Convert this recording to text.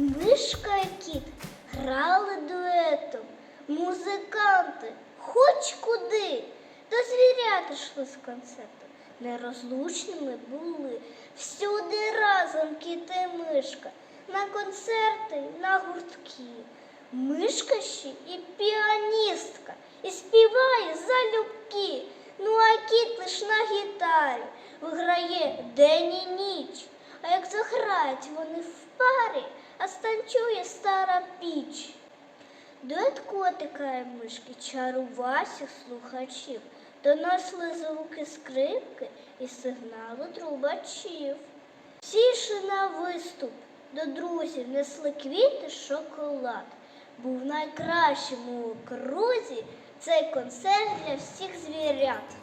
Мишка і кіт грали дуетом, музиканти хоч куди, до звірята йшли з концерту. Нерозлучними були всюди разом кіт і мишка, на концерти, на гуртки. Мишка ще і піаністка, і співає залюбки. Ну а кіт лиш на гітарі виграє день і ніч. А як заграють вони в парі, а станцює стара піч. Дует котика і мишки чарував всіх слухачів, доносили звуки скрипки і сигналу трубачів. Всі на виступ, до друзів несли квіти, шоколад. Був найкращим у окрузі цей концерт для всіх звірят.